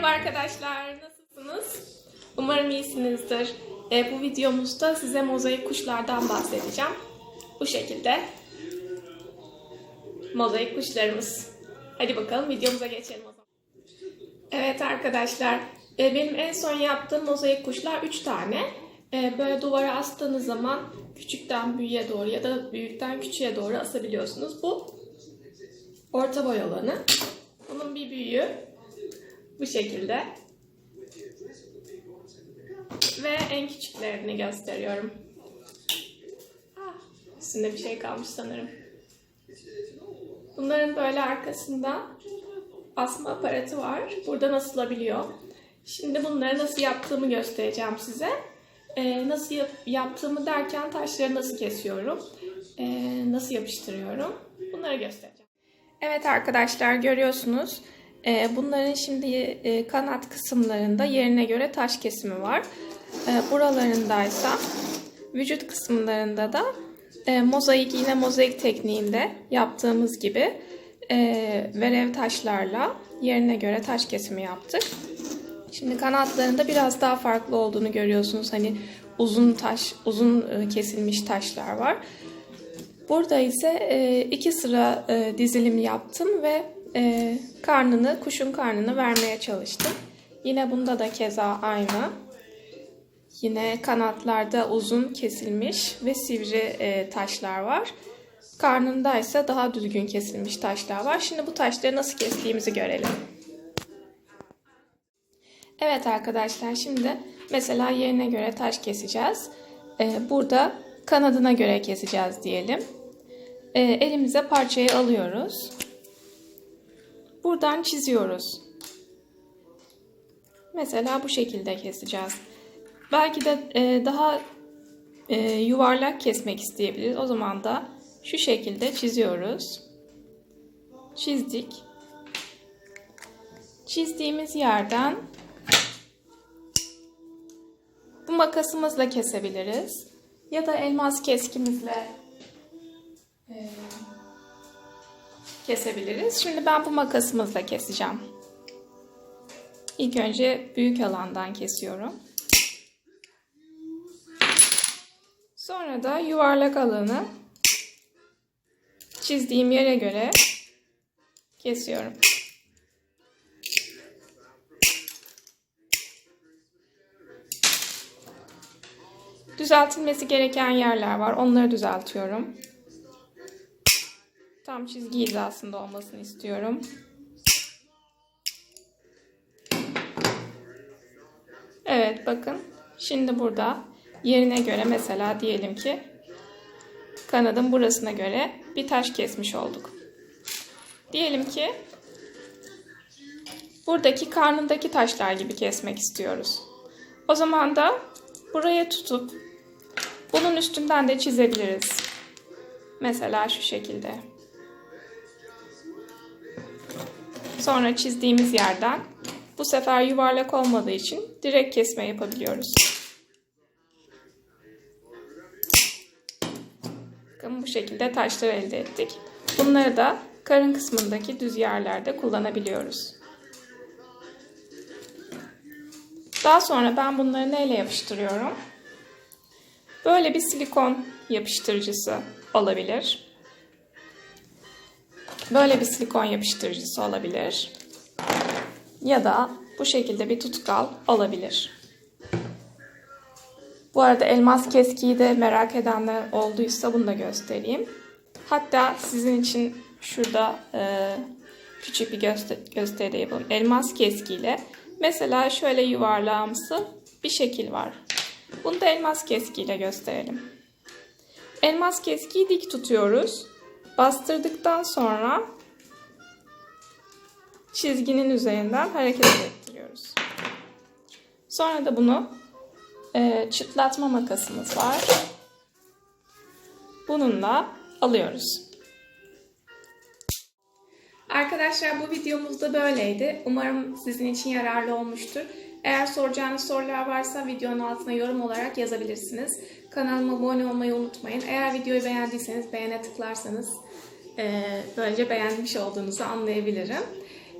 Merhaba arkadaşlar, nasılsınız? Umarım iyisinizdir. E, bu videomuzda size mozaik kuşlardan bahsedeceğim. Bu şekilde. Mozaik kuşlarımız. Hadi bakalım videomuza geçelim o zaman. Evet arkadaşlar, e, benim en son yaptığım mozaik kuşlar 3 tane. E, böyle duvara astığınız zaman küçükten büyüğe doğru ya da büyükten küçüğe doğru asabiliyorsunuz. Bu orta boy olanı. Bunun bir büyüğü bu şekilde. Ve en küçüklerini gösteriyorum. Ah, üstünde bir şey kalmış sanırım. Bunların böyle arkasında asma aparatı var. Buradan asılabiliyor. Şimdi bunları nasıl yaptığımı göstereceğim size. Ee, nasıl yap- yaptığımı derken taşları nasıl kesiyorum, ee, nasıl yapıştırıyorum bunları göstereceğim. Evet arkadaşlar görüyorsunuz. Ee, bunların şimdi e, kanat kısımlarında yerine göre taş kesimi var. Ee, buralarındaysa vücut kısımlarında da e, mozaik yine mozaik tekniğinde yaptığımız gibi e, verev taşlarla yerine göre taş kesimi yaptık. Şimdi kanatlarında biraz daha farklı olduğunu görüyorsunuz. Hani uzun taş, uzun kesilmiş taşlar var. Burada ise iki sıra dizilim yaptım ve e, karnını, kuşun karnını vermeye çalıştım. Yine bunda da keza aynı. Yine kanatlarda uzun kesilmiş ve sivri e, taşlar var. Karnında ise daha düzgün kesilmiş taşlar var. Şimdi bu taşları nasıl kestiğimizi görelim. Evet arkadaşlar şimdi mesela yerine göre taş keseceğiz. Ee, burada kanadına göre keseceğiz diyelim. Ee, elimize parçayı alıyoruz. Buradan çiziyoruz. Mesela bu şekilde keseceğiz. Belki de e, daha e, yuvarlak kesmek isteyebiliriz. O zaman da şu şekilde çiziyoruz. Çizdik. Çizdiğimiz yerden bu makasımızla kesebiliriz. Ya da elmas keskimizle e, kesebiliriz. Şimdi ben bu makasımızla keseceğim. İlk önce büyük alandan kesiyorum. Sonra da yuvarlak alanı çizdiğim yere göre kesiyorum. Düzeltilmesi gereken yerler var. Onları düzeltiyorum. Tam çizgi hizasında olmasını istiyorum. Evet bakın. Şimdi burada yerine göre mesela diyelim ki kanadın burasına göre bir taş kesmiş olduk. Diyelim ki buradaki karnındaki taşlar gibi kesmek istiyoruz. O zaman da buraya tutup bunun üstünden de çizebiliriz. Mesela şu şekilde. Sonra çizdiğimiz yerden bu sefer yuvarlak olmadığı için direkt kesme yapabiliyoruz. Bakın bu şekilde taşlar elde ettik. Bunları da karın kısmındaki düz yerlerde kullanabiliyoruz. Daha sonra ben bunları neyle yapıştırıyorum? Böyle bir silikon yapıştırıcısı olabilir. Böyle bir silikon yapıştırıcısı olabilir. Ya da bu şekilde bir tutkal olabilir. Bu arada elmas keskiyi de merak edenler olduysa bunu da göstereyim. Hatta sizin için şurada e, küçük bir göster gösteri yapalım. Elmas keskiyle mesela şöyle yuvarlağımsı bir şekil var. Bunu da elmas keskiyle gösterelim. Elmas keskiyi dik tutuyoruz. Bastırdıktan sonra çizginin üzerinden hareket ettiriyoruz. Sonra da bunu e, çıtlatma makasımız var. Bununla alıyoruz. Arkadaşlar bu videomuz da böyleydi. Umarım sizin için yararlı olmuştur. Eğer soracağınız sorular varsa videonun altına yorum olarak yazabilirsiniz. Kanalıma abone olmayı unutmayın. Eğer videoyu beğendiyseniz beğene tıklarsanız e, böylece beğenmiş olduğunuzu anlayabilirim.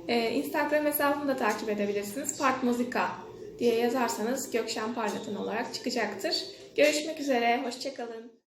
Ee, Instagram hesabımı da takip edebilirsiniz. Part Muzika diye yazarsanız Gökşen Parlatan olarak çıkacaktır. Görüşmek üzere, hoşçakalın.